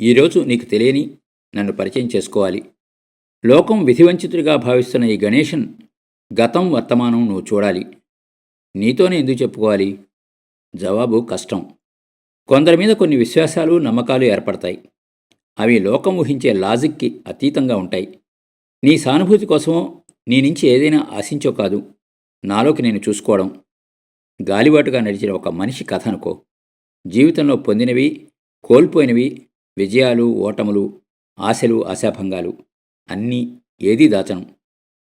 ఈరోజు నీకు తెలియని నన్ను పరిచయం చేసుకోవాలి. లోకం విధివంచితుడిగా భావిస్తున్న ఈ గణేషన్ గతం వర్తమానం నువ్వు చూడాలి. నీతోనే ఎందుకు చెప్పుకోవాలి? జవాబు కష్టం. కొందరి మీద కొన్ని విశ్వాసాలు నమ్మకాలు ఏర్పడతాయి. అవి లోకం ఊహించే లాజిక్కి అతీతంగా ఉంటాయి. నీ సానుభూతి కోసమో నీ నుంచి ఏదైనా ఆశించో కాదు. నాలోకి నేను చూసుకోవడం. గాలిబాటుగా నడిచిన ఒక మనిషి కథ అనుకో. జీవితంలో పొందినవి కోల్పోయినవి విజయాలు ఓటములు ఆశలు ఆశాభంగాలు అన్నీ ఏదీ దాచను.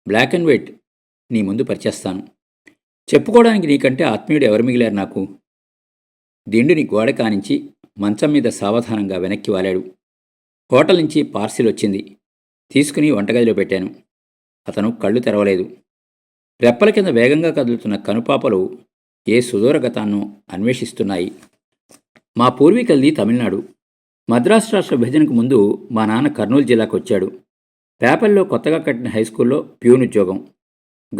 బ్లాక్ అండ్ వైట్ నీ ముందు పరిచేస్తాను. చెప్పుకోవడానికి నీకంటే ఆత్మీయుడు ఎవరు మిగిలారు నాకు? దిండుని గోడ కానించి మంచం మీద సావధానంగా వెనక్కి వాలాడు. హోటల్ నుంచి పార్సిల్ వచ్చింది. తీసుకుని వంటగదిలో పెట్టాను. అతను కళ్ళు తెరవలేదు. రెప్పల కింద వేగంగా కదులుతున్న కనుపాపలు ఏ సుదూర గతాన్నో అన్వేషిస్తున్నాయి. మా పూర్వీకులది తమిళనాడు. మద్రాసు రాష్ట్ర విభజనకు ముందు మా నాన్న కర్నూలు జిల్లాకు వచ్చాడు. పేపర్లో కొత్తగా కట్టిన హై స్కూల్లో ప్యూన్ ఉద్యోగం.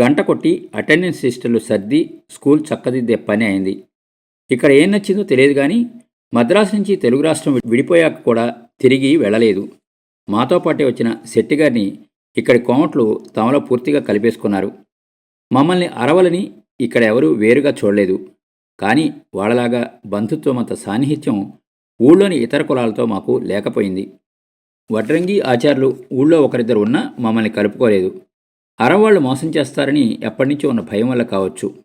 గంట కొట్టి అటెండెన్స్ సిస్టర్లు సర్ది స్కూల్ చక్కదిద్దే పని అయింది. ఇక్కడ ఏం నచ్చిందో తెలియదు కానీ మద్రాసు నుంచి తెలుగు రాష్ట్రం విడిపోయాక కూడా తిరిగి వెళ్ళలేదు. మాతో పాటే వచ్చిన శెట్టిగారిని ఇక్కడి కోమట్లు తమలో పూర్తిగా కలిపేసుకున్నారు. మమ్మల్ని అరవలని ఇక్కడ ఎవరూ వేరుగా చూడలేదు. కానీ వాళ్ళలాగా బంధుత్వం అంత సాన్నిహిత్యం ఊళ్ళోని ఇతర కులాలతో మాకు లేకపోయింది. వడ్రంగి ఆచార్యులు ఊళ్ళో ఒకరిద్దరు ఉన్నా మమ్మల్ని కలుపుకోలేదు. అరవాళ్ళు మోసం చేస్తారని ఎప్పటినుంచో ఉన్న భయం వల్ల కావచ్చు.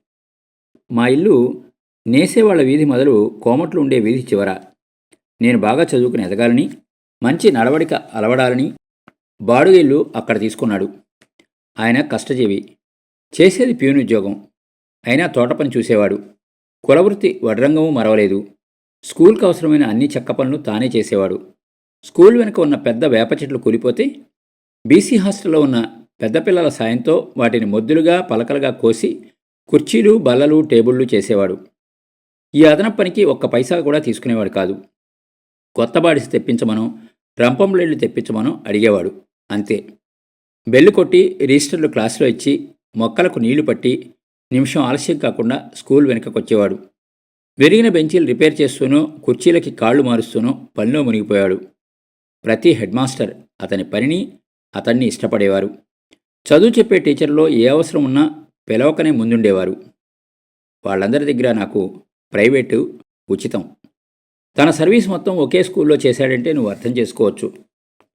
మా ఇల్లు నేసేవాళ్ళ వీధి మొదలు కోమట్లు ఉండే వీధి చివర. నేను బాగా చదువుకుని ఎదగాలని మంచి నడవడిక అలవడాలని బాడుగిల్లు అక్కడ తీసుకున్నాడు. ఆయన కష్టజీవి. చేసేది ప్యూన్ ఉద్యోగం. అయినా తోట పని చూసేవాడు. కులవృత్తి వడ్రంగము మరవలేదు. స్కూల్కి అవసరమైన అన్ని చెక్క పనులు తానే చేసేవాడు. స్కూల్ వెనుక ఉన్న పెద్ద వేప చెట్లు కూలిపోతే బీసీ హాస్టల్లో ఉన్న పెద్ద పిల్లల సాయంతో వాటిని మొద్దులుగా పలకలుగా కోసి కుర్చీలు బల్లలు టేబుళ్ళు చేసేవాడు. ఈ అదనపు పనికి ఒక్క పైసా కూడా తీసుకునేవాడు కాదు. కొత్త బాడిసి తెప్పించమనో రంపం తెప్పించమనో అడిగేవాడు. అంతే. బెల్లు కొట్టి రిజిస్టర్లు క్లాసులో ఇచ్చి మొక్కలకు నీళ్ళు పట్టి నిమిషం ఆలస్యం కాకుండా స్కూల్ వెనుకకొచ్చేవాడు. విరిగిన బెంచీలు రిపేర్ చేస్తూనో కుర్చీలకి కాళ్ళు మారుస్తూనో పనిలో మునిగిపోయాడు. ప్రతి హెడ్ మాస్టర్ అతని పనిని అతన్ని ఇష్టపడేవారు. చదువు చెప్పే టీచర్లో ఏ అవసరం ఉన్నా పిలవకనే ముందుండేవారు. వాళ్ళందరి దగ్గర నాకు ప్రైవేటు ఉచితం. తన సర్వీస్ మొత్తం ఒకే స్కూల్లో చేశాడంటే నువ్వు అర్థం చేసుకోవచ్చు.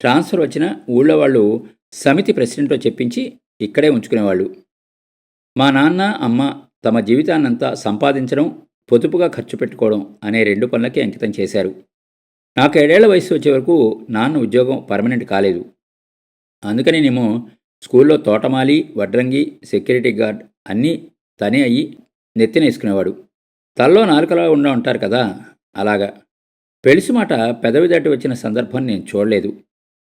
ట్రాన్స్ఫర్ వచ్చిన ఊళ్ళో వాళ్ళు సమితి ప్రెసిడెంట్తో చెప్పించి ఇక్కడే ఉంచుకునేవాళ్ళు. మా నాన్న అమ్మ తమ జీవితాన్నంతా సంపాదించడం పొదుపుగా ఖర్చు పెట్టుకోవడం అనే రెండు పనులకి అంకితం చేశారు. నాకు ఏడేళ్ళ వయసు వచ్చే వరకు నాన్న ఉద్యోగం పర్మనెంట్ కాలేదు. అందుకని నేను స్కూల్లో తోటమాలి వడ్రంగి సెక్యూరిటీ గార్డ్ అన్నీ తనే అయ్యి నెత్తినేసుకునేవాడు తల్లో నాలుకలా ఉండ ఉంటారు కదా అలాగా. పెళ్ళిసి మాట పెదవి దాటి వచ్చిన సందర్భం నేను చూడలేదు.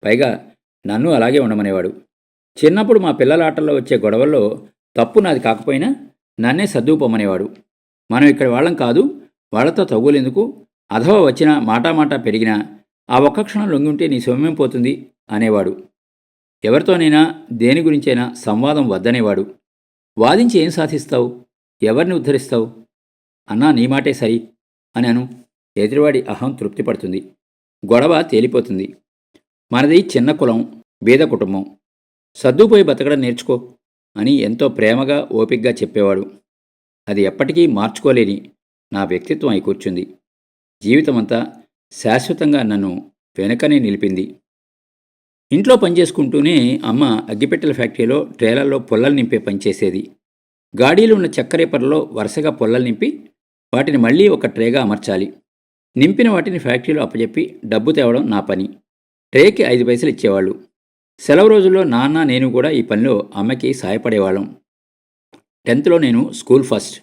పైగా నన్ను అలాగే ఉండమనేవాడు. చిన్నప్పుడు మా పిల్లల ఆటల్లో వచ్చే గొడవల్లో తప్పు నాది కాకపోయినా నన్నే సర్దుకుపోమనేవాడు. మనం ఇక్కడ వాళ్ళం కాదు వాళ్ళతో తగులేందుకు అధవ వచ్చినా మాటామాటా పెరిగినా ఆ ఒక్క క్షణం లొంగుంటే నీ సొమ్యం పోతుంది అనేవాడు. ఎవరితోనైనా దేని గురించైనా సంవాదం వద్దనేవాడు. వాదించి ఏం సాధిస్తావు? ఎవరిని ఉద్ధరిస్తావు? అన్నా నీ మాటే సరి అను ఎదురువాడి అహం తృప్తిపడుతుంది గొడవ తేలిపోతుంది. మనది చిన్న కులం బీద కుటుంబం. సర్దుపోయి బతకడం నేర్చుకో అని ఎంతో ప్రేమగా ఓపిగ్గా చెప్పేవాడు. అది ఎప్పటికీ మార్చుకోలేని నా వ్యక్తిత్వం అయి కూర్చుంది. జీవితమంతా శాశ్వతంగా నన్ను వెనకనే నిలిపింది. ఇంట్లో పనిచేసుకుంటూనే అమ్మ అగ్గిపెట్టెల ఫ్యాక్టరీలో ట్రేలర్లో పొల్లలు నింపే పనిచేసేది గాడీలు ఉన్న చక్కరేపర్లో వరుసగా పొల్లలు నింపి వాటిని మళ్ళీ ఒక ట్రేగా అమర్చాలి. నింపిన వాటిని ఫ్యాక్టరీలో అప్పచెప్పి డబ్బు తేవడం నా పని. ట్రేకి ఐదు పైసలు ఇచ్చేవాళ్ళు. సెలవు రోజుల్లో నాన్న నేను కూడా ఈ పనిలో అమ్మకి సాయపడేవాళ్ళం. టెన్త్లో నేను స్కూల్ ఫస్ట్.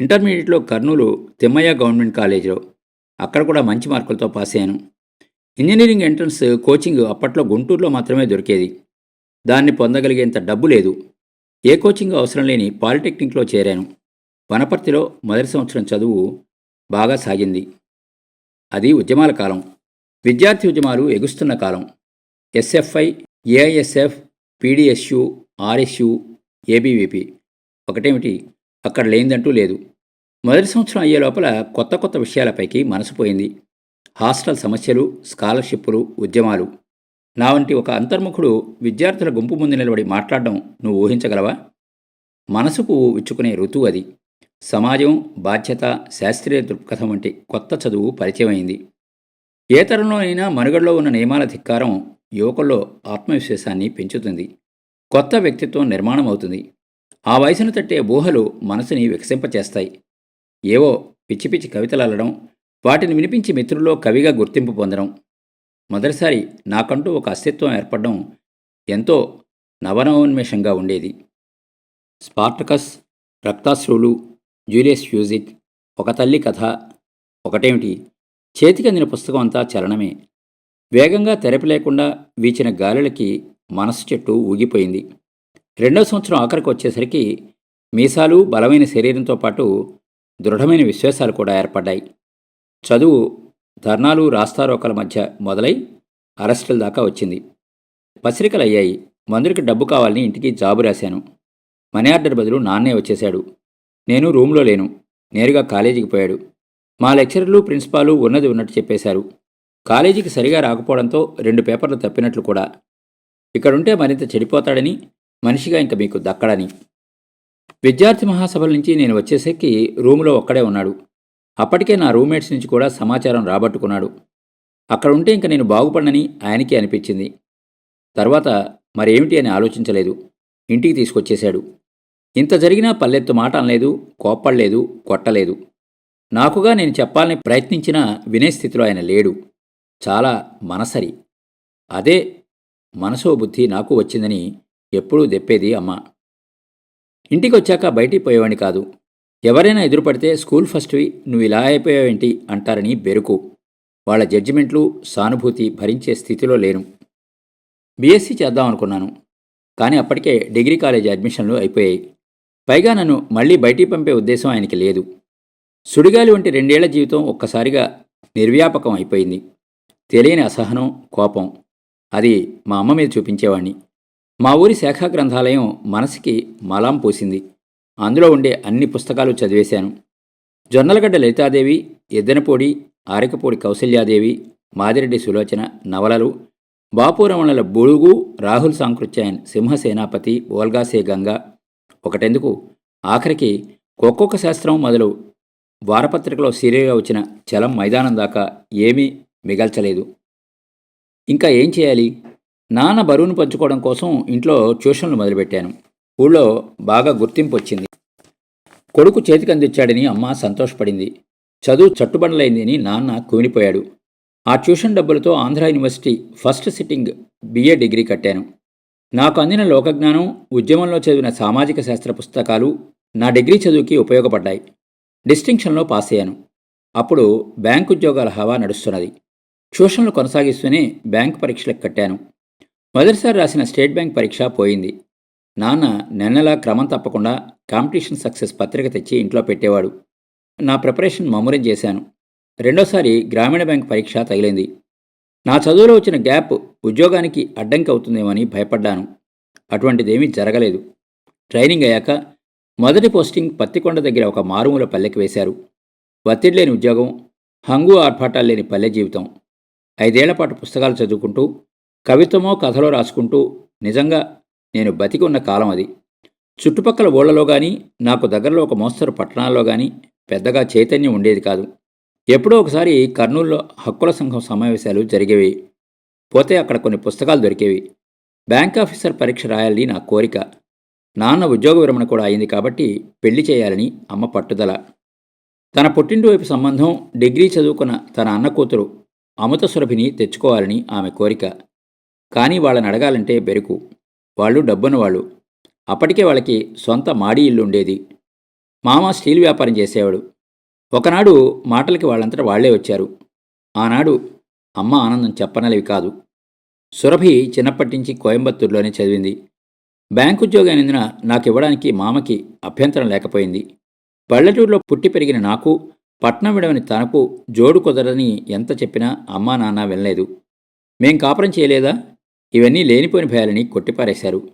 ఇంటర్మీడియట్లో కర్నూలు తిమ్మయ్య గవర్నమెంట్ కాలేజీలో అక్కడ కూడా మంచి మార్కులతో పాస్ అయ్యాను. ఇంజనీరింగ్ ఎంట్రన్స్ కోచింగ్ అప్పట్లో గుంటూరులో మాత్రమే దొరికేది. దాన్ని పొందగలిగేంత డబ్బు లేదు. ఏ కోచింగ్ అవసరం లేని పాలిటెక్నిక్లో చేరాను. వనపర్తిలో మొదటి సంవత్సరం చదువు బాగా సాగింది. అది ఉద్యమాల కాలం. విద్యార్థి ఉద్యమాలు ఎగుస్తున్న కాలం. SFI AISF PDSU RSU ABVP ఒకటేమిటి? అక్కడ లేనిదంటూ లేదు. మొదటి సంవత్సరం అయ్యే లోపల కొత్త కొత్త విషయాలపైకి మనసు పోయింది. హాస్టల్ సమస్యలు స్కాలర్షిప్పులు ఉద్యమాలు. నా వంటి ఒక అంతర్ముఖుడు విద్యార్థుల గుంపు ముందు నిలబడి మాట్లాడడం నువ్వు ఊహించగలవా? మనసుకు విచ్చుకునే ఋతువు అది. సమాజం బాధ్యత శాస్త్రీయ దృక్పథం వంటి కొత్త చదువు పరిచయమైంది. ఏ తరంలోనైనా మనుగడలో ఉన్న నియమాల ధిక్కారం యువకుల్లో ఆత్మవిశ్వాసాన్ని పెంచుతుంది. కొత్త వ్యక్తిత్వం నిర్మాణం అవుతుంది ఆ వయసును తట్టే ఊహలు మనసుని వికసింపచేస్తాయి. ఏవో పిచ్చి పిచ్చి కవితలు అల్లడం వాటిని వినిపించి మిత్రుల్లో కవిగా గుర్తింపు పొందడం. మొదటిసారి నాకంటూ ఒక అస్తిత్వం ఏర్పడడం ఎంతో నవనవోన్మేషంగా ఉండేది. స్పార్టకస్ రక్తాశ్రువులు జూలియస్ ఫ్యూజిక్ ఒక తల్లి కథ ఒకటేమిటి? చేతికందిన పుస్తకం అంతా చలనమే. వేగంగా తెరపి లేకుండా వీచిన గాలులకి మనసు చెట్టు ఊగిపోయింది. రెండో సంవత్సరం ఆఖరికి వచ్చేసరికి మీసాలు బలమైన శరీరంతో పాటు దృఢమైన విశ్వాసాలు కూడా ఏర్పడ్డాయి. చదువు ధర్నాలు రాస్తారోకల మధ్య మొదలై అరెస్టుల దాకా వచ్చింది. పసిరికలు అయ్యాయి. మందురికి డబ్బు కావాలని ఇంటికి జాబు రాశాను. మనీ ఆర్డర్ బదులు నాన్నే వచ్చేశాడు. నేను రూమ్లో లేను. నేరుగా కాలేజీకి పోయాడు. మా లెక్చరర్లు ప్రిన్సిపాలు ఉన్నది ఉన్నట్టు చెప్పేశారు. కాలేజీకి సరిగా రాకపోవడంతో రెండు పేపర్లు తప్పినట్లు కూడా. ఇక్కడుంటే మరింత చెడిపోతాడని మనిషిగా ఇంక మీకు దక్కడని. విద్యార్థి మహాసభల నుంచి నేను వచ్చేసరికి రూములో ఒక్కడే ఉన్నాడు. అప్పటికే నా రూమ్మేట్స్ నుంచి కూడా సమాచారం రాబట్టుకున్నాడు. అక్కడ ఉంటే ఇంక నేను బాగుపడనని ఆయనకి అనిపించింది. తర్వాత మరేమిటి అని ఆలోచించలేదు. ఇంటికి తీసుకొచ్చేశాడు. ఇంత జరిగినా పల్లెత్తు మాట అనలేదు కోప్పడలేదు కొట్టలేదు. నాకుగా నేను చెప్పాలని ప్రయత్నించినా వినే స్థితిలో ఆయన లేడు. చాలా మనసరి. అదే మనసో బుద్ధి నాకు వచ్చిందని ఎప్పుడూ దెప్పేది అమ్మ. ఇంటికి వచ్చాక బయటికి పోయేవాడిని కాదు. ఎవరైనా ఎదురుపడితే స్కూల్ ఫస్ట్వి నువ్వు ఇలా అయిపోయావేంటి? అంటారని బెరుకు. వాళ్ళ జడ్జిమెంట్లు సానుభూతి భరించే స్థితిలో లేను. బీఎస్సీ చేద్దాం అనుకున్నాను. కానీ అప్పటికే డిగ్రీ కాలేజ్ అడ్మిషన్లు అయిపోయాయి. పైగా నన్ను మళ్ళీ బయటికి పంపే ఉద్దేశం ఆయనకి లేదు. సుడిగాలి వంటి రెండేళ్ళ జీవితం ఒక్కసారిగా నిర్వ్యాపకం అయిపోయింది. తెలియని అసహనం కోపం. అది మా అమ్మ మీద చూపించేవాణ్ణి మా ఊరి శాఖా గ్రంథాలయం మనసుకి మలాం పోసింది. అందులో ఉండే అన్ని పుస్తకాలు చదివేశాను. జొన్నలగడ్డ లలితాదేవి ఎద్దనపూడి ఆరికపూడి కౌశల్యాదేవి మాదిరెడ్డి సులోచన నవలలు బాపురమణల బుడుగు రాహుల్ సాంకృత్యాయన్ సింహసేనాపతి ఓల్గాసే గంగ ఒకటెందుకు? ఆఖరికి ఒక్కొక్క శాస్త్రం మొదలు వారపత్రికలో సీరియల్గా వచ్చిన చలం మైదానం దాకా ఏమీ మిగల్చలేదు. ఇంకా ఏం చేయాలి? నాన్న బరువును పంచుకోవడం కోసం ఇంట్లో ట్యూషన్లు మొదలుపెట్టాను. ఊళ్ళో బాగా గుర్తింపు వచ్చింది కొడుకు చేతికి అందించాడని అమ్మ సంతోషపడింది. చదువు చట్టుబండలైందని నాన్న కుమిలిపోయాడు ఆ ట్యూషన్ డబ్బులతో Andhra university first sitting BA degree కట్టాను. నాకు అందిన లోకజ్ఞానం ఉద్యమంలో చదివిన సామాజిక శాస్త్ర పుస్తకాలు నా డిగ్రీ చదువుకి ఉపయోగపడ్డాయి. డిస్టింక్షన్లో పాస్ అయ్యాను. అప్పుడు బ్యాంక్ ఉద్యోగాల హవా నడుస్తున్నది. ట్యూషన్లు కొనసాగిస్తూనే బ్యాంక్ పరీక్షలకు కట్టాను. మొదటిసారి రాసిన స్టేట్ బ్యాంక్ పరీక్ష పోయింది. నాన్న నెన్నలా క్రమం తప్పకుండా కాంపిటీషన్ సక్సెస్ పత్రిక తెచ్చి ఇంట్లో పెట్టేవాడు. నా ప్రిపరేషన్ మమ్మురం చేశాను. రెండోసారి గ్రామీణ బ్యాంక్ పరీక్ష తగిలింది. నా చదువులో వచ్చిన గ్యాప్ ఉద్యోగానికి అడ్డంకి అవుతుందేమని భయపడ్డాను. అటువంటిదేమీ జరగలేదు. ట్రైనింగ్ అయ్యాక మొదటి పోస్టింగ్ పత్తికొండ దగ్గర ఒక మారుమూల పల్లెకి వేశారు. ఒత్తిడి లేని ఉద్యోగం హంగు ఆర్భాటాలు లేని పల్లె జీవితం. ఐదేళ్ళ పాటు పుస్తకాలు చదువుకుంటూ కవిత్వమో కథలో రాసుకుంటూ నిజంగా నేను బతికి ఉన్న కాలం అది. చుట్టుపక్కల ఊళ్ళలో కానీ నాకు దగ్గరలో ఒక మోస్తరు పట్టణాల్లో కానీ పెద్దగా చైతన్యం ఉండేది కాదు. ఎప్పుడో ఒకసారి కర్నూలులో హక్కుల సంఘం సమావేశాలు జరిగేవి. పోతే అక్కడ కొన్ని పుస్తకాలు దొరికేవి. బ్యాంక్ ఆఫీసర్ పరీక్ష రాయాలని నా కోరిక. నాన్న ఉద్యోగ విరమణ కూడా అయింది కాబట్టి పెళ్ళి చేయాలని అమ్మ పట్టుదల. తన పుట్టింటి వైపు సంబంధం డిగ్రీ చదువుకున్న తన అన్న కూతురు అమృత సురభిని తెచ్చుకోవాలని ఆమె కోరిక. కానీ వాళ్ళని అడగాలంటే బెరుకు. వాళ్ళు డబ్బున్న వాళ్ళు అప్పటికే వాళ్ళకి సొంత మాడి ఇల్లు ఉండేది. మామ స్టీల్ వ్యాపారం చేసేవాడు. ఒకనాడు మాటలకి వాళ్ళంతటా వాళ్ళే వచ్చారు. ఆనాడు అమ్మ ఆనందం చెప్పనలేవి కాదు. సురభి చిన్నప్పటి నుంచి కోయంబత్తూరులోనే చదివింది. బ్యాంకు ఉద్యోగం అయినందున నాకు ఇవ్వడానికి మామకి అభ్యంతరం లేకపోయింది. పల్లెటూరులో పుట్టి పెరిగిన నాకు పట్నం విడవని తనకు జోడు కుదరని ఎంత చెప్పినా అమ్మా నాన్న వినలేదు. మేం కాపురం చేయలేదా? ఇవన్నీ లేనిపోయిన భయాలని కొట్టిపారేశారు.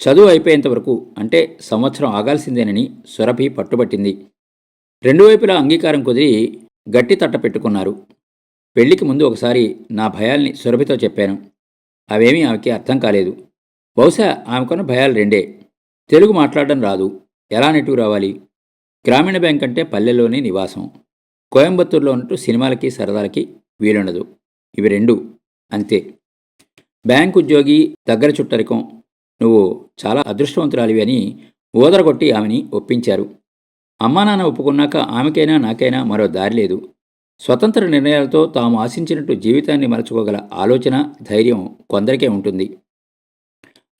చదువు అయిపోయేంత వరకు అంటే సంవత్సరం ఆగాల్సిందేనని సురభి పట్టుబట్టింది. రెండు వైపులా అంగీకారం కుదిరి గట్టి తట్ట పెట్టుకున్నారు. పెళ్ళికి ముందు ఒకసారి నా భయాల్ని సురభితో చెప్పాను. అవేమీ ఆమెకి అర్థం కాలేదు. బహుశా ఆమెకున్న భయాలు రెండే. తెలుగు మాట్లాడడం రాదు. ఎలా నెట్టుకు రావాలి? గ్రామీణ బ్యాంక్ అంటే పల్లెల్లోనే నివాసం. కోయంబత్తూరులో ఉంటూ సినిమాలకి సరదాలకి వీలుండదు. ఇవి రెండు. అంతే. బ్యాంక్ ఉద్యోగి దగ్గర చుట్టరికం. నువ్వు చాలా అదృష్టవంతురాలివి అని ఊదరగొట్టి ఆమెని ఒప్పించారు. అమ్మా నాన్న ఒప్పుకున్నాక ఆమెకైనా నాకైనా మరో దారి లేదు. స్వతంత్ర నిర్ణయాలతో తాము ఆశించినట్టు జీవితాన్ని మలచుకోగల ఆలోచన ధైర్యం కొందరికే ఉంటుంది.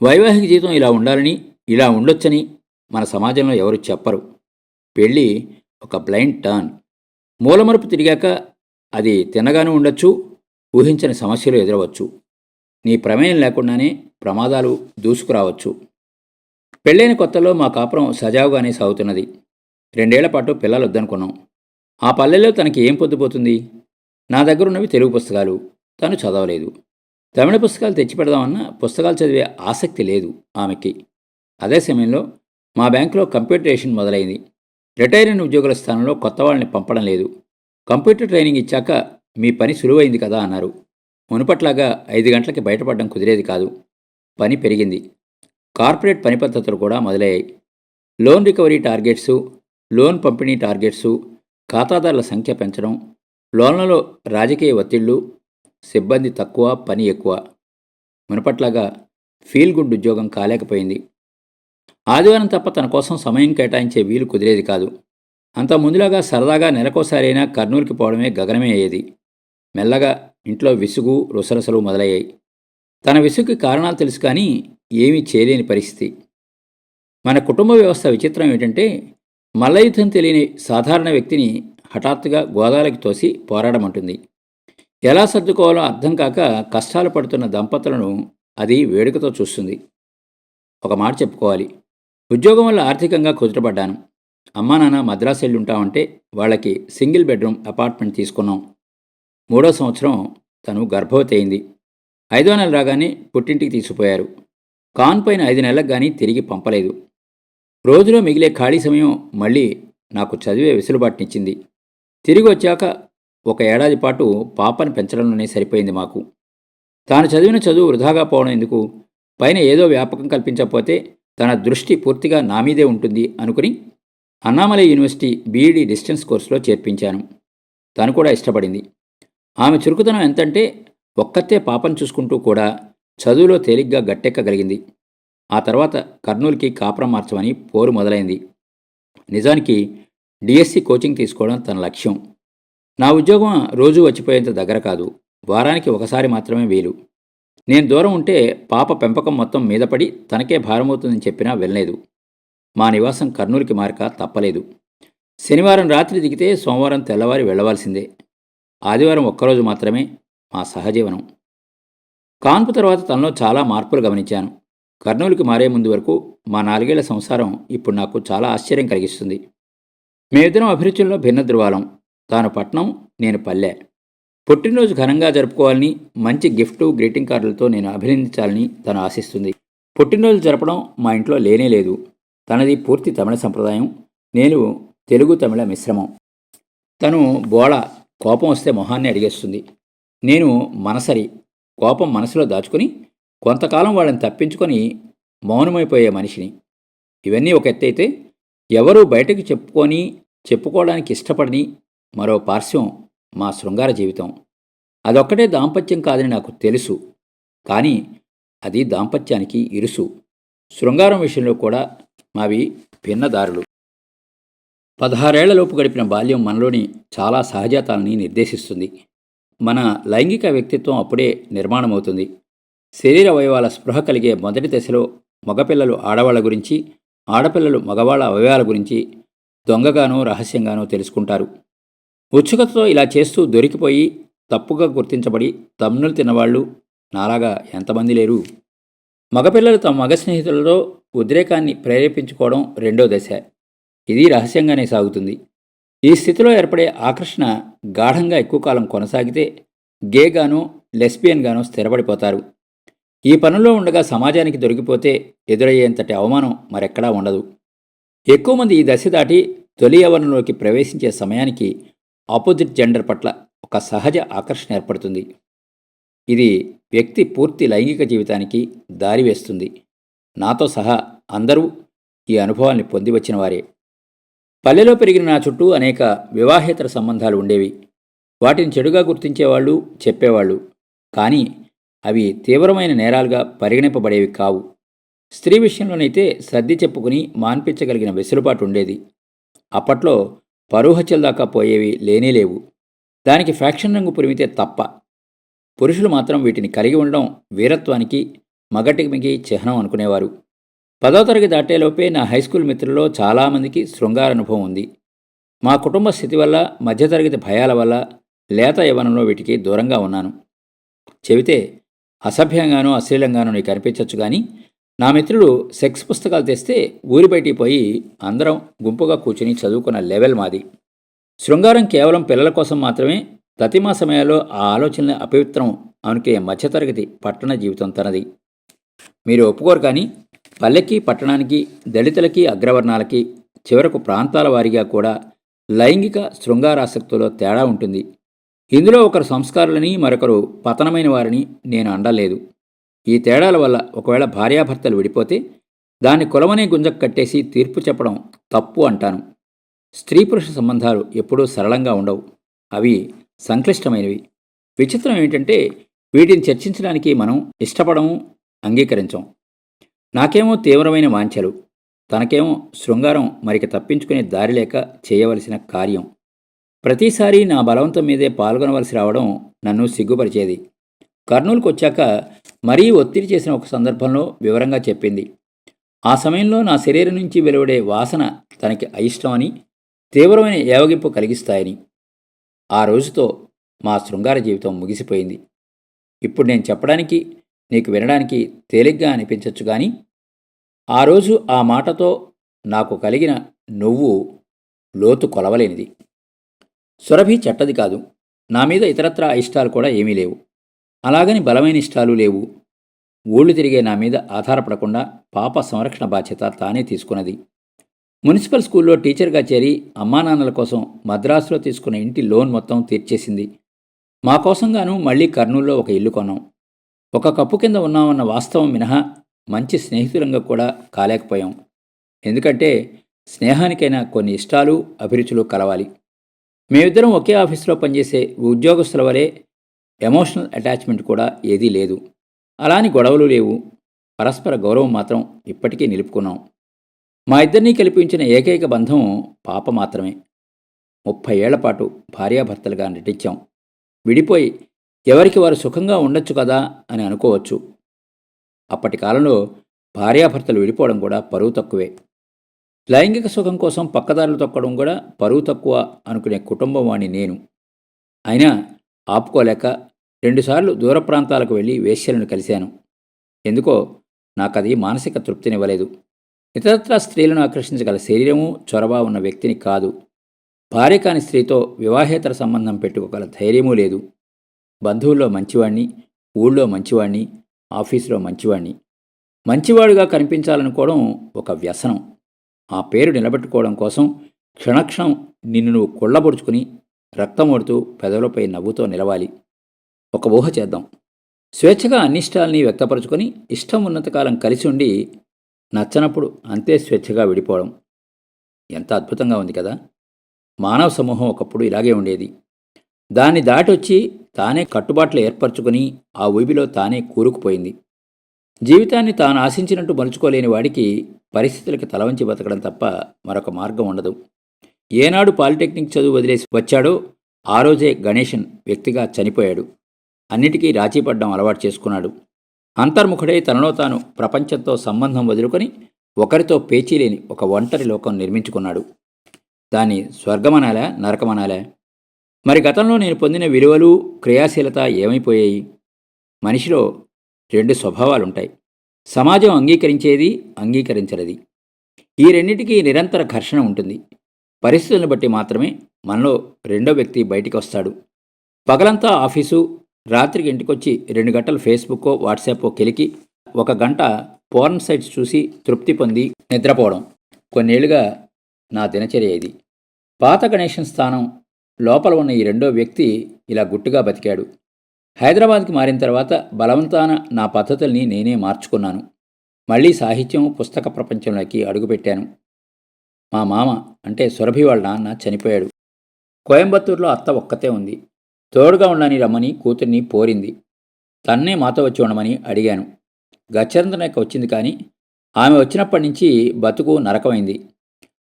వైవాహిక జీవితం ఇలా ఉండాలని ఇలా ఉండొచ్చని మన సమాజంలో ఎవరు చెప్పరు. పెళ్ళి ఒక బ్లైండ్ టర్న్. మూలమరుపు తిరిగాక అది తినగానే ఉండొచ్చు ఊహించని సమస్యలు ఎదురవచ్చు. నీ ప్రమేయం లేకుండానే ప్రమాదాలు దూసుకురావచ్చు. పెళ్ళైన కొత్తలో మా కాపురం సజావుగానే సాగుతున్నది. రెండేళ్ళ పాటు పిల్లలు వద్దనుకున్నాం ఆ పల్లెలో తనకి ఏం పొద్దుపోతుంది నా దగ్గరున్నవి తెలుగు పుస్తకాలు. తను చదవలేదు. తమిళ పుస్తకాలు తెచ్చిపెడదామన్నా పుస్తకాలు చదివే ఆసక్తి లేదు ఆమెకి. అదే సమయంలో మా బ్యాంకులో కంప్యూటరేషన్ మొదలైంది. రిటైర్ ఉద్యోగుల స్థానంలో కొత్త వాళ్ళని పంపడం లేదు. కంప్యూటర్ ట్రైనింగ్ ఇచ్చాక మీ పని సులువైంది కదా అన్నారు. మునుపట్లాగా ఐదు గంటలకి బయటపడడం కుదిరేది కాదు. పని పెరిగింది. కార్పొరేట్ పని పద్ధతులు కూడా మొదలయ్యాయి. లోన్ రికవరీ టార్గెట్సు లోన్ పంపిణీ టార్గెట్సు ఖాతాదారుల సంఖ్య పెంచడం లోన్లలో రాజకీయ ఒత్తిళ్ళు సిబ్బంది తక్కువ పని ఎక్కువ. మునుపట్లాగా ఫీల్ గుడ్ ఉద్యోగం కాలేకపోయింది. ఆదివారం తప్ప తన కోసం సమయం కేటాయించే వీలు కుదిరేది కాదు. అంత ముందులాగా సరదాగా నెలకోసారైనా కర్నూలుకి పోవడమే గగనమే అయ్యేది. మెల్లగా ఇంట్లో విసుగు రుసరసలు మొదలయ్యాయి. తన విసుగుకి కారణాలు తెలుసు కానీ ఏమీ చేయలేని పరిస్థితి. మన కుటుంబ వ్యవస్థ విచిత్రం ఏంటంటే మల్లయుద్ధం తెలియని సాధారణ వ్యక్తిని హఠాత్తుగా గోదాలకి తోసి పోరాడమంటుంది. ఎలా సర్దుకోవాలో అర్థం కాక కష్టాలు పడుతున్న దంపతులను అది వేడుకతో చూస్తుంది. ఒక మాట చెప్పుకోవాలి. ఉద్యోగం వల్ల ఆర్థికంగా కుదుటపడ్డాను. అమ్మా నాన్న మద్రాసు వెళ్ళి ఉంటామంటే వాళ్ళకి సింగిల్ బెడ్రూమ్ అపార్ట్మెంట్ తీసుకున్నాం. మూడో సంవత్సరం తను గర్భవతి అయింది. ఐదో నెల రాగానే పుట్టింటికి తీసుకుపోయారు. కాన్ పైన ఐదు నెలలకు కానీ తిరిగి పంపలేదు. రోజులో మిగిలే ఖాళీ సమయం మళ్ళీ నాకు చదివే వెసులుబాటునిచ్చింది. తిరిగి వచ్చాక ఒక ఏడాది పాటు పాపని పెంచడంలోనే సరిపోయింది మాకు. తాను చదివిన చదువు వృధాగా పోవడం ఎందుకు పైన ఏదో వ్యాపకం కల్పించకపోతే తన దృష్టి పూర్తిగా నా మీదే ఉంటుంది అనుకుని అన్నామలై యూనివర్సిటీ బీఈడీ డిస్టెన్స్ కోర్సులో చేర్పించాను. తను కూడా ఇష్టపడింది. ఆమె చురుకుతనం ఎంతంటే ఒక్కతే పాపను చూసుకుంటూ కూడా చదువులో తేలిగ్గా గట్టెక్కగలిగింది. ఆ తర్వాత కర్నూలుకి కాపురం మార్చమని పోరు మొదలైంది. నిజానికి డిఎస్సి కోచింగ్ తీసుకోవడం తన లక్ష్యం. నా ఉద్యోగం రోజు వచ్చిపోయేంత దగ్గర కాదు. వారానికి ఒకసారి మాత్రమే వీలు. నేను దూరం ఉంటే పాప పెంపకం మొత్తం మీద పడి తనకే భారమవుతుందని చెప్పినా వెళ్ళలేదు మా నివాసం కర్నూలుకి మారక తప్పలేదు. శనివారం రాత్రి దిగితే సోమవారం తెల్లవారి వెళ్ళవలసిందే. ఆదివారం ఒక్కరోజు మాత్రమే మా సహజీవనం. కాన్పు తర్వాత తనలో చాలా మార్పులు గమనించాను. కర్నూలుకి మారే ముందు వరకు మా నాలుగేళ్ళ సంసారం ఇప్పుడు నాకు చాలా ఆశ్చర్యం కలిగిస్తుంది. మేమిద్దరం అభిరుచుల్లో భిన్న ధృవాలం తాను పట్నం నేను పల్లె. పుట్టినరోజు ఘనంగా జరుపుకోవాలని మంచి గిఫ్టు గ్రీటింగ్ కార్డులతో నేను అభినందించాలని తను ఆశిస్తుంది. పుట్టినరోజు జరపడం మా ఇంట్లో లేనే లేదు. తనది పూర్తి తమిళ సంప్రదాయం. నేను తెలుగు తమిళ మిశ్రమం. తను బోళ కోపం వస్తే మొహాన్ని అడిగేస్తుంది. నేను మనసరి కోపం మనసులో దాచుకుని కొంతకాలం వాళ్ళని తప్పించుకొని మౌనమైపోయే మనిషిని. ఇవన్నీ ఒక ఎత్తైతే ఎవరూ బయటకు చెప్పుకొని చెప్పుకోవడానికి ఇష్టపడని మరో పార్శ్వం మా శృంగార జీవితం. అదొక్కటే దాంపత్యం కాదని నాకు తెలుసు. కానీ అది దాంపత్యానికి ఇరుసు. శృంగారం విషయంలో కూడా మావి భిన్నదారులు. పదహారేళ్ళలోపు గడిపిన బాల్యం మనలోని చాలా సహజాతాలని నిర్దేశిస్తుంది. మన లైంగిక వ్యక్తిత్వం అప్పుడే నిర్మాణమవుతుంది. శరీర అవయవాల స్పృహ కలిగే మొదటి దశలో మగపిల్లలు ఆడవాళ్ళ గురించి ఆడపిల్లలు మగవాళ్ళ అవయవాల గురించి దొంగగానో రహస్యంగానో తెలుసుకుంటారు. ఉత్సుకతతో ఇలా చేస్తూ దొరికిపోయి తప్పుగా గుర్తించబడి తమ్ములు తిన్నవాళ్ళు నాలాగా ఎంతమంది లేరు? మగపిల్లలు తమ మగ స్నేహితులతో ఉద్రేకాన్ని ప్రేరేపించుకోవడం రెండో దశ. ఇది రహస్యంగానే సాగుతుంది. ఈ స్థితిలో ఏర్పడే ఆకర్షణ గాఢంగా ఎక్కువ కాలం కొనసాగితే గేగానో లెస్బియన్గానో స్థిరపడిపోతారు. ఈ పనుల్లో ఉండగా సమాజానికి దొరికిపోతే ఎదురయ్యేంతటి అవమానం మరెక్కడా ఉండదు. ఎక్కువ మంది ఈ దశ దాటి తొలి యవనంలోకి ప్రవేశించే సమయానికి ఆపోజిట్ జెండర్ పట్ల ఒక సహజ ఆకర్షణ ఏర్పడుతుంది. ఇది వ్యక్తి పూర్తి లైంగిక జీవితానికి దారి వేస్తుంది. నాతో సహా అందరూ ఈ అనుభవాన్ని పొంది వచ్చిన వారే. పల్లెలో పెరిగిన నా చుట్టూ అనేక వివాహేతర సంబంధాలు ఉండేవి. వాటిని చెడుగా గుర్తించేవాళ్ళు చెప్పేవాళ్ళు. కానీ అవి తీవ్రమైన నేరాలుగా పరిగణింపబడేవి కావు. స్త్రీ విషయంలోనైతే సర్ది చెప్పుకుని మాన్పించగలిగిన వెసులుబాటు ఉండేది. అప్పట్లో పరువు దాకా పోయేవి లేనేలేవు దానికి ఫ్యాక్షన్ రంగు పురిమితే తప్ప. పురుషులు మాత్రం వీటిని కలిగి ఉండడం వీరత్వానికి మగటికి చిహ్నం అనుకునేవారు. పదో తరగతి దాటేలోపే నా హై స్కూల్ మిత్రుల్లో చాలామందికి శృంగార అనుభవం ఉంది. మా కుటుంబ స్థితి వల్ల మధ్యతరగతి భయాల వల్ల లేత యవనంలో వీటికి దూరంగా ఉన్నాను. చెబితే అసభ్యంగానూ అశ్లీలంగానూ నీకు అనిపించవచ్చు కానీ నా మిత్రుడు సెక్స్ పుస్తకాలు తెస్తే ఊరి బయటికి పోయి అందరం గుంపుగా కూర్చుని చదువుకున్న లెవెల్ మాది. శృంగారం కేవలం పిల్లల కోసం మాత్రమే ప్రతిమా సమయాల్లో ఆ ఆలోచనల అపవిత్రం అనుకే మధ్యతరగతి పట్టణ జీవితం తనది. మీరు ఒప్పుకోరు కానీ పల్లెకి పట్టణానికి దళితులకి అగ్రవర్ణాలకి చివరకు ప్రాంతాల వారీగా కూడా లైంగిక శృంగారాసక్తిలో తేడా ఉంటుంది. ఇందులో ఒకరు సంస్కారులని మరొకరు పతనమైన వారిని నేను అండలేదు. ఈ తేడాల వల్ల ఒకవేళ భార్యాభర్తలు విడిపోతే దాన్ని కులమనే గుంజకు కట్టేసి తీర్పు చెప్పడం తప్పు అంటాను. స్త్రీ పురుష సంబంధాలు ఎప్పుడూ సరళంగా ఉండవు. అవి సంక్లిష్టమైనవి. విచిత్రం ఏమిటంటే వీటిని చర్చించడానికి మనం ఇష్టపడము అంగీకరించం. నాకేమో తీవ్రమైన వాంఛలు. తనకేమో శృంగారం మరిక తప్పించుకునే దారి లేక చేయవలసిన కార్యం. ప్రతిసారి నా బలవంతం మీదే పాల్గొనవలసి రావడం నన్ను సిగ్గుపరిచేది. కర్నూలుకు వచ్చాక మరీ ఒత్తిడి చేసిన ఒక సందర్భంలో వివరంగా చెప్పింది. ఆ సమయంలో నా శరీరం నుంచి వెలువడే వాసన తనకి అయిష్టమని తీవ్రమైన ఏవగింపు కలిగిస్తాయని. ఆ రోజుతో మా శృంగార జీవితం ముగిసిపోయింది. ఇప్పుడు నేను చెప్పడానికి నీకు వినడానికి తేలిగ్గా అనిపించవచ్చు కానీ ఆ రోజు ఆ మాటతో నాకు కలిగిన నువ్వు లోతు కొలవలేనిది. సురభి చెట్టది కాదు. నా మీద ఇతరత్ర ఇష్టాలు కూడా ఏమీ లేవు. అలాగని బలమైన ఇష్టాలు లేవు. ఊళ్ళు తిరిగే నా మీద ఆధారపడకుండా పాప సంరక్షణ బాధ్యత తానే తీసుకున్నది. మున్సిపల్ స్కూల్లో టీచర్గా చేరి అమ్మానాన్నల కోసం మద్రాసులో తీసుకున్న ఇంటి లోన్ మొత్తం తీర్చేసింది. మా కోసంగాను మళ్ళీ కర్నూలులో ఒక ఇల్లు కొన్నాం. ఒక కప్పు కింద ఉన్నామన్న వాస్తవం మినహా మంచి స్నేహితులంగా కూడా కాలేకపోయాం. ఎందుకంటే స్నేహానికైనా కొన్ని ఇష్టాలు అభిరుచులు కలవాలి. మేమిద్దరం ఒకే ఆఫీసులో పనిచేసే ఉద్యోగస్తుల వలె ఎమోషనల్ అటాచ్మెంట్ కూడా ఏదీ లేదు. అలాని గొడవలు లేవు. పరస్పర గౌరవం మాత్రం ఇప్పటికీ నిలుపుకున్నాం. మా ఇద్దరినీ కల్పించిన ఏకైక బంధం పాప మాత్రమే. ముప్పై ఏళ్ళ పాటు భార్యాభర్తలుగా నటించాం. విడిపోయి ఎవరికి వారు సుఖంగా ఉండొచ్చు కదా అని అనుకోవచ్చు. అప్పటి కాలంలో భార్యాభర్తలు విడిపోవడం కూడా పరువు తక్కువే. లైంగిక సుఖం కోసం పక్కదారులు తొక్కడం కూడా పరువు తక్కువ అనుకునే కుటుంబం వాణి నేను. అయినా ఆపుకోలేక రెండుసార్లు దూర ప్రాంతాలకు వెళ్ళి వేశ్యలను కలిశాను. ఎందుకో నాకది మానసిక తృప్తినివ్వలేదు. ఇతరత్ర స్త్రీలను ఆకర్షించగల శరీరము చొరవ ఉన్న వ్యక్తిని కాదు. భార్య కాని స్త్రీతో వివాహేతర సంబంధం పెట్టుకోగల ధైర్యమూ లేదు. బంధువుల్లో మంచివాణ్ణి ఊళ్ళో మంచివాణ్ణి ఆఫీసులో మంచివాణ్ణి. మంచివాడుగా కనిపించాలనుకోవడం ఒక వ్యసనం. ఆ పేరు నిలబెట్టుకోవడం కోసం క్షణక్షణం నిన్ను నువ్వు కొళ్ళబొడుచుకుని రక్తమోడుతూ పెదవులపై నవ్వుతో నిలవాలి. ఒక ఊహ చేద్దాం. స్వేచ్ఛగా అన్నిష్టాల్ని వ్యక్తపరుచుకొని ఇష్టం ఉన్నంతకాలం కలిసి ఉండి నచ్చనప్పుడు అంతే స్వేచ్ఛగా విడిపోవడం. ఎంత అద్భుతంగా ఉంది కదా! మానవ సమూహం ఒకప్పుడు ఇలాగే ఉండేది. దాన్ని దాటొచ్చి తానే కట్టుబాట్లు ఏర్పరచుకుని ఆ ఊబిలో తానే కూరుకుపోయింది. జీవితాన్ని తాను ఆశించినట్టు మలుచుకోలేని వాడికి పరిస్థితులకి తలవంచి బతకడం తప్ప మరొక మార్గం ఉండదు. ఏనాడు పాలిటెక్నిక్ చదువు వదిలేసి వచ్చాడో ఆ రోజే గణేషన్ వ్యక్తిగా చనిపోయాడు. అన్నిటికీ రాచీపడ్డం అలవాటు చేసుకున్నాడు. అంతర్ముఖుడై తనలో తాను ప్రపంచంతో సంబంధం వదులుకొని ఒకరితో పేచీలేని ఒక ఒంటరి లోకం నిర్మించుకున్నాడు. దాన్ని స్వర్గమనాలా నరకమనాలా? మరి గతంలో నేను పొందిన విలువలు క్రియాశీలత ఏమైపోయాయి? మనిషిలో రెండు స్వభావాలుంటాయి. సమాజం అంగీకరించేది అంగీకరించరది ఈ రెండింటికి నిరంతర ఘర్షణ ఉంటుంది. పరిస్థితులను బట్టి మాత్రమే మనలో రెండో వ్యక్తి బయటికి వస్తాడు పగలంతా ఆఫీసు రాత్రికి ఇంటికొచ్చి రెండు గంటలు ఫేస్బుక్కో వాట్సాపో కెలికి ఒక గంట పోర్న్ సైట్స్ చూసి తృప్తి పొంది నిద్రపోవడం. కొన్నేళ్ళుగా నా దినచర్య ఇది. పాత గణేషన్ స్థానం లోపల ఉన్న ఈ రెండో వ్యక్తి ఇలా గుట్టుగా బతికాడు. హైదరాబాద్కి మారిన తర్వాత బలవంతాన నా పద్ధతుల్ని నేనే మార్చుకున్నాను. మళ్ళీ సాహిత్యం పుస్తక ప్రపంచంలోకి అడుగుపెట్టాను. మా మామ అంటే సురభి వాళ్ళ నాన్న చనిపోయాడు. కోయంబత్తూరులో అత్త ఒక్కతే ఉంది. తోడుగా ఉండని రమ్మని కూతుర్ని పోరింది. తన్నే మాతో వచ్చి ఉండమని అడిగాను. గచ్చరంతనక వచ్చింది కానీ ఆమె వచ్చినప్పటి నుంచి బతుకు నరకమైంది.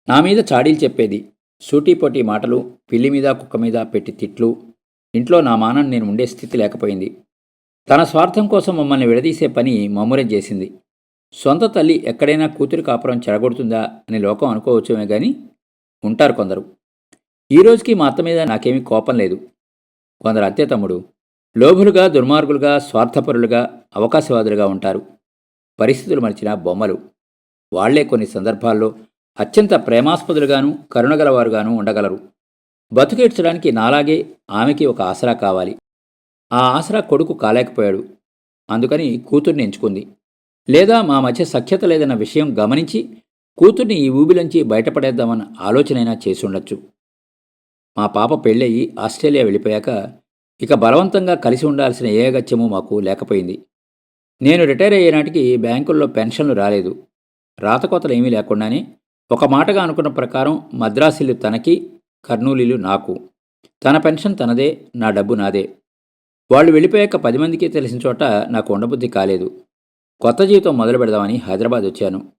నా మీద చాడీలు చెప్పేది. సూటీపోటీ మాటలు పిల్లి మీద కుక్క మీద పెట్టి తిట్లు. ఇంట్లో నా మానం నేను ఉండే స్థితి లేకపోయింది. తన స్వార్థం కోసం మమ్మల్ని విడదీసే పని మమ్మురం చేసింది. సొంత తల్లి ఎక్కడైనా కూతురు కాపురం చెడగొడుతుందా అని లోకం అనుకోవచ్చుమే కానీ ఉంటారు కొందరు. ఈ రోజుకి మా అత్త మీద నాకేమీ కోపం లేదు. కొందరు అంతే తమ్ముడు లోభులుగా దుర్మార్గులుగా స్వార్థపరులుగా అవకాశవాదులుగా ఉంటారు. పరిస్థితులు మరిచిన బొమ్మలు. వాళ్ళే కొన్ని సందర్భాల్లో అత్యంత ప్రేమాస్పదులుగాను కరుణగలవారుగాను ఉండగలరు. బతుకేడ్చడానికి నాలాగే ఆమెకి ఒక ఆసరా కావాలి. ఆ ఆసరా కొడుకు కాలేకపోయాడు. అందుకని కూతుర్ని ఎంచుకుంది. లేదా మా మధ్య సఖ్యత లేదన్న విషయం గమనించి కూతుర్ని ఈ ఊబిలోంచి బయటపడేద్దామన్న ఆలోచనైనా చేసుండొచ్చు. మా పాప పెళ్ళయి ఆస్ట్రేలియా వెళ్ళిపోయాక ఇక బలవంతంగా కలిసి ఉండాల్సిన ఏ అగత్యమూ మాకు లేకపోయింది. నేను రిటైర్ అయ్యేనాటికి బ్యాంకుల్లో పెన్షన్లు రాలేదు. రాతకోతలు ఏమీ లేకుండానే ఒక మాటగా అనుకున్న ప్రకారం మద్రాసిల్లు తనకి కర్నూలీలు నాకు. తన పెన్షన్ తనదే నా డబ్బు నాదే. వాళ్ళు వెళ్ళిపోయాక పది మందికి తెలిసిన చోట నాకు ఉండబుద్ధి కాలేదు. కొత్త జీవితం మొదలు పెడదామని హైదరాబాద్ వచ్చాను.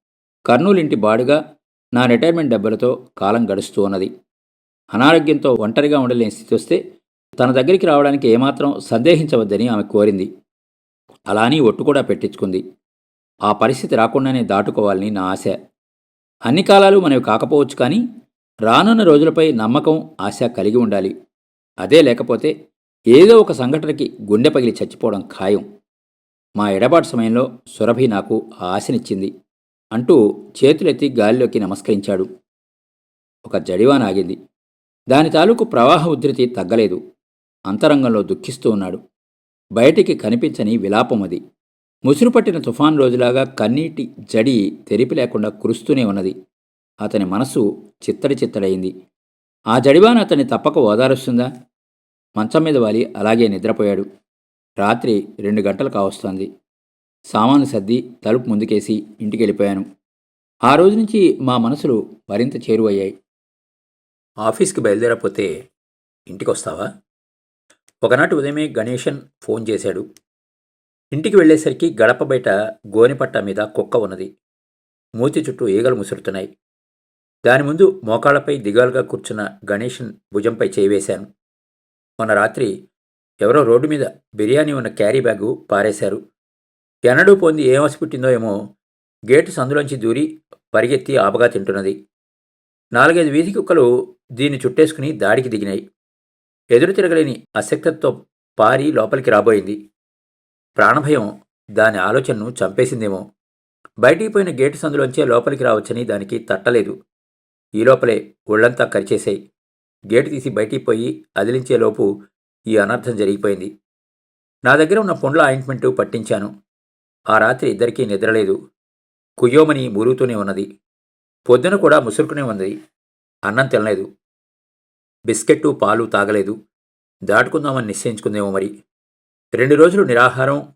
కర్నూలు ఇంటి బాడుగా నా రిటైర్మెంట్ డబ్బులతో కాలం గడుస్తూ ఉన్నది. అనారోగ్యంతో ఒంటరిగా ఉండలేని స్థితి వస్తే తన దగ్గరికి రావడానికి ఏమాత్రం సందేహించవద్దని ఆమె కోరింది. అలాని ఒట్టు కూడా పెట్టించుకుంది. ఆ పరిస్థితి రాకుండానే దాటుకోవాలని నా ఆశ. అన్ని కాలాలు మనవి కాకపోవచ్చు కానీ రానున్న రోజులపై నమ్మకం ఆశ కలిగి ఉండాలి. అదే లేకపోతే ఏదో ఒక సంఘటనకి గుండె పగిలి చచ్చిపోవడం ఖాయం. మా ఎడబాటు సమయంలో సురభి నాకు ఆ ఆశనిచ్చింది. అంటూ చేతులెత్తి గాలిలోకి నమస్కరించాడు. ఒక జడివాన ఆగింది. దాని తాలూకు ప్రవాహ ఉధృతి తగ్గలేదు. అంతరంగంలో దుఃఖిస్తూ ఉన్నాడు. బయటికి కనిపించని విలాపం ముసురు పట్టిన తుఫాన్ రోజులాగా కన్నీటి జడి తెరిపి లేకుండా కురుస్తూనే ఉన్నది. అతని మనసు చిత్తడి చిత్తడైంది ఆ జడివాన అతన్ని తప్పక ఓదారుస్తుందా? మంచం మీద వాలి అలాగే నిద్రపోయాడు. రాత్రి రెండు గంటలు కావస్తోంది. సామాను సర్ది తలుపు ముందుకేసి ఇంటికి వెళ్ళిపోయాను ఆ రోజు నుంచి మా మనసులు మరింత చేరువయ్యాయి. ఆఫీస్కి బయలుదేరపోతే ఇంటికి వస్తావా ఒకనాటి ఉదయమే గణేషన్ ఫోన్ చేశాడు. ఇంటికి వెళ్ళేసరికి గడప బయట గోనెపట్ట మీద కుక్క ఉన్నది. మూతి చుట్టూ ఈగలు ముసురుతున్నాయి. దాని ముందు మోకాళ్ళపై దిగాలుగా కూర్చున్న గణేషన్ భుజంపై చేయివేశాను. మొన్న రాత్రి ఎవరో రోడ్డు మీద బిర్యానీ ఉన్న క్యారీ బ్యాగు పారేశారు. ఎనడూ పొంది ఏం పుట్టిందో ఏమో గేటు సందులోంచి దూరి పరిగెత్తి ఆపగా తింటున్నది. నాలుగైదు వీధి కుక్కలు దీన్ని చుట్టేసుకుని దాడికి దిగినాయి. ఎదురు తిరగలేని అశక్తతో పారి లోపలికి రాబోయింది. ప్రాణభయం దాని ఆలోచనను చంపేసిందేమో. బయటికి పోయిన గేటు సందులోంచే లోపలికి రావచ్చని దానికి తట్టలేదు. ఈ లోపలే ఒళ్ళంతా కరిచేశాయి. గేటు తీసి బయటికి పోయి అదిలించేలోపు ఈ అనర్థం జరిగిపోయింది. నా దగ్గర ఉన్న పుండ్ల ఆయింట్మెంటు పట్టించాను. ఆ రాత్రి ఇద్దరికీ నిద్రలేదు. కుయ్యోమని మురుగుతూనే ఉన్నది. పొద్దున కూడా ముసురుకునే ఉంది అన్నం తినలేదు. బిస్కెట్టు పాలు తాగలేదు. దాటుకుందామని నిశ్చయించుకుందేమో మరి. రెండు రోజులు నిరాహారం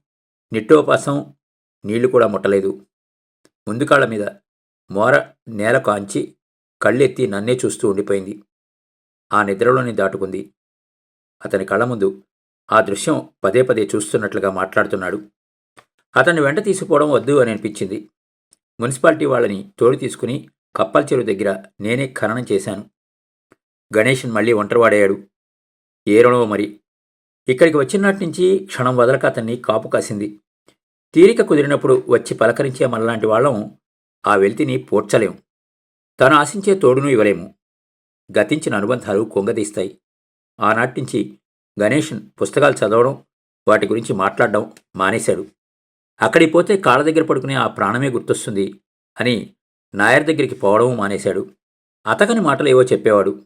నిట్టోపాసం నీళ్ళు కూడా ముట్టలేదు. ముందుకాళ్ళ మీద మోర నేల కాంచి కళ్ళెత్తి నన్నే చూస్తూ ఉండిపోయింది. ఆ నిద్రలోని దాటుకుంది. అతని కళ్ళ ముందు ఆ దృశ్యం పదే పదే చూస్తున్నట్లుగా మాట్లాడుతున్నాడు. అతన్ని వెంట తీసుకుపోవడం వద్దు అని అనిపించింది. మున్సిపాలిటీ వాళ్ళని తోడు తీసుకుని కప్పల చెరువు దగ్గర నేనే ఖననం చేశాను. గణేషన్ మళ్ళీ ఒంటరివాడయ్యాడు. ఏరణో మరి ఇక్కడికి వచ్చినటి నుంచి క్షణం వదలక అతన్ని కాపు కాసింది. తీరిక కుదిరినప్పుడు వచ్చి పలకరించే మనలాంటి వాళ్ళం ఆ వెలితిని పోడ్చలేం. తను ఆశించే తోడును ఇవ్వలేము. గతించిన అనుబంధాలు కొంగదీస్తాయి. ఆనాటి నుంచి గణేషన్ పుస్తకాలు చదవడం వాటి గురించి మాట్లాడడం మానేశాడు. అక్కడికి పోతే కాళ్ళ దగ్గర పడుకునే ఆ ప్రాణమే గుర్తొస్తుంది అని నాయర్ దగ్గరికి పోవడం మానేశాడు. అతకని మాటలు ఏవో చెప్పేవాడు.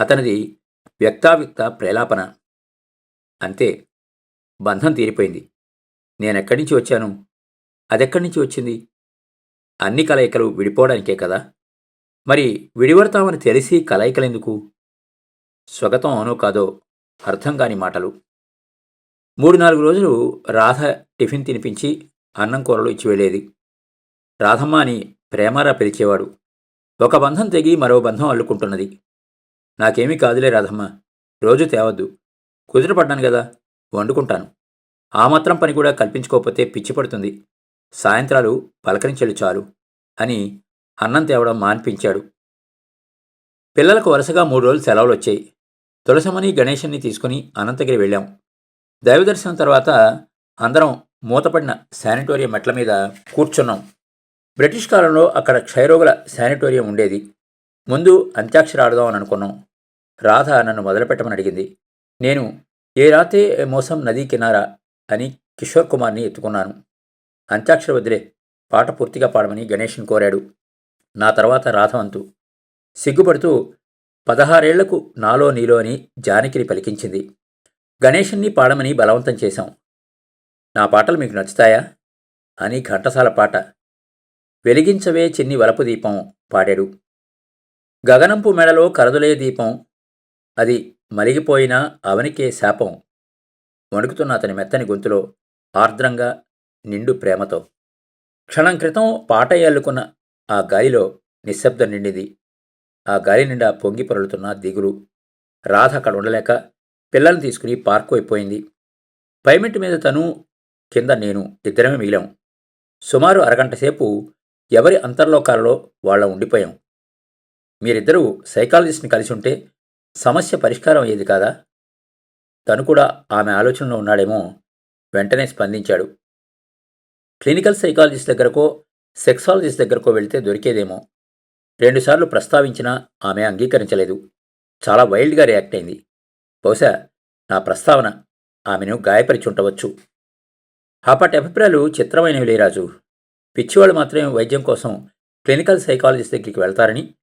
అతనిది వ్యక్తావ్యక్త ప్రేలాపన. అంతే. బంధం తీరిపోయింది. నేనెక్కడి నుంచి వచ్చాను? అదెక్కడి నుంచి వచ్చింది? అన్ని కలయికలు విడిపోవడానికే కదా? మరి విడివడతామని తెలిసి కలయికలెందుకు? స్వగతం అవునో కాదో అర్థం కాని మాటలు. మూడు నాలుగు రోజులు రాధ టిఫిన్ తినిపించి అన్నం కూరలు ఇచ్చి వెళ్ళేది. రాధమ్మ అని ప్రేమారా పిలిచేవాడు. ఒక బంధం తెగి మరో బంధం అల్లుకుంటున్నది. నాకేమీ కాదులే రాధమ్మ. రోజు తేవద్దు. కుదిరపడ్డాను కదా వండుకుంటాను. ఆ మాత్రం పని కూడా కల్పించుకోకపోతే పిచ్చి పడుతుంది. సాయంత్రాలు పలకరించెళ్ళు చాలు అని అన్నం తేవడం మాన్పించాడు. పిల్లలకు వరుసగా మూడు రోజులు సెలవులు వచ్చాయి తులసమని గణేషన్ని తీసుకుని అనంతగిరి వెళ్ళాం. దైవదర్శనం తర్వాత అందరం మూతపడిన శానిటోరియం మెట్ల మీద కూర్చున్నాం. బ్రిటిష్ కాలంలో అక్కడ క్షయరోగుల శానిటోరియం ఉండేది. ముందు అంత్యాక్షరి ఆడదాం అని అనుకున్నాం. రాధ నన్ను మొదలుపెట్టమని అడిగింది. నేను ఏ రాతే మోసం నదీ కినారా అని కిషోర్ కుమార్ని ఎత్తుకున్నాను. అంత్యాక్షరి వదిలే పాట పూర్తిగా పాడమని గణేష్ని కోరాడు. నా తర్వాత రాధవంతు సిగ్గుపడుతూ పదహారేళ్ళకు నాలో నీలో అని జానకిని పలికించింది. గణేషన్ని పాడమని బలవంతం చేశాం. నా పాటలు మీకు నచ్చుతాయా? అని ఘంటసాల పాట వెలిగించవే చిన్ని వలపు దీపం పాడాడు. గగనంపు మెడలో కరదులే దీపం అది మలిగిపోయినా అవనికే శాపం వణుకుతున్న అతని మెత్తని గొంతులో ఆర్ద్రంగా నిండు ప్రేమతో. క్షణం క్రితం పాట అల్లుకున్న ఆ గాలిలో నిశ్శబ్దం నిండింది. ఆ గాలి నిండా పొంగి పొరలుతున్న దిగులు రాధ అక్కడ ఉండలేక పిల్లల్ని తీసుకుని పార్కు అయిపోయింది. పైమెట్టు మీద తను కింద నేను ఇద్దరమే మిగిలాం. సుమారు అరగంట సేపు ఎవరి అంతర్లోకాలలో వాళ్ళ ఉండిపోయాం. మీరిద్దరూ సైకాలజిస్ట్ని కలిసి ఉంటే సమస్య పరిష్కారం అయ్యేది కాదా? తను కూడా ఆమె ఆలోచనలో ఉన్నాడేమో వెంటనే స్పందించాడు. క్లినికల్ సైకాలజిస్ట్ దగ్గరకో సెక్సాలజిస్ట్ దగ్గరకో వెళితే దొరికేదేమో. రెండుసార్లు ప్రస్తావించినా ఆమె అంగీకరించలేదు. చాలా వైల్డ్గా రియాక్ట్ అయింది. బహుశా నా ప్రస్తావన ఆమెను గాయపరిచుంటవచ్చు అప్పటి అభిప్రాయాలు చిత్రమైనవి లేరాజు పిచ్చివాళ్ళు మాత్రమే వైద్యం కోసం క్లినికల్ సైకాలజిస్ట్ దగ్గరికి వెళ్తారని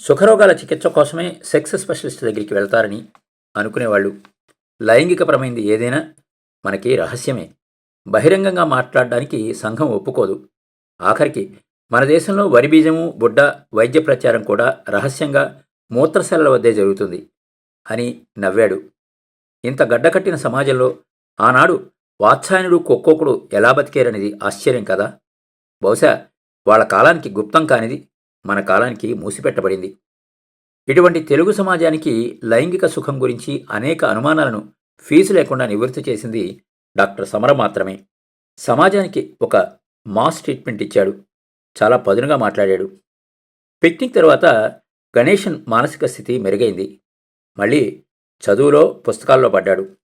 సుఖరోగాల చికిత్స కోసమే సెక్స్ స్పెషలిస్ట్ దగ్గరికి వెళ్తారని అనుకునేవాళ్ళు. లైంగికపరమైంది ఏదైనా మనకి రహస్యమే. బహిరంగంగా మాట్లాడడానికి సంఘం ఒప్పుకోదు. ఆఖరికి మన దేశంలో వరి బీజము బుడ్డ వైద్య ప్రచారం కూడా రహస్యంగా మూత్రశాలల వద్దే జరుగుతుంది అని నవ్వాడు. ఇంత గడ్డకట్టిన సమాజంలో ఆనాడు వాత్సాయనుడు కుక్కోకుడు ఎలా బతికేరనేది ఆశ్చర్యం కదా? బహుశా వాళ్ళ కాలానికి గుప్తం కానిది మన కాలానికి మూసిపెట్టబడింది. ఇటువంటి తెలుగు సమాజానికి లైంగిక సుఖం గురించి అనేక అనుమానాలను ఫీజు లేకుండా నివృత్తి చేసింది డాక్టర్ సమర మాత్రమే. సమాజానికి ఒక మాస్ ట్రీట్మెంట్ ఇచ్చాడు. చాలా పదునుగా మాట్లాడాడు. పిక్నిక్ తర్వాత గణేషన్ మానసిక స్థితి మెరుగైంది. మళ్ళీ చదువులో పుస్తకాల్లో పడ్డాడు.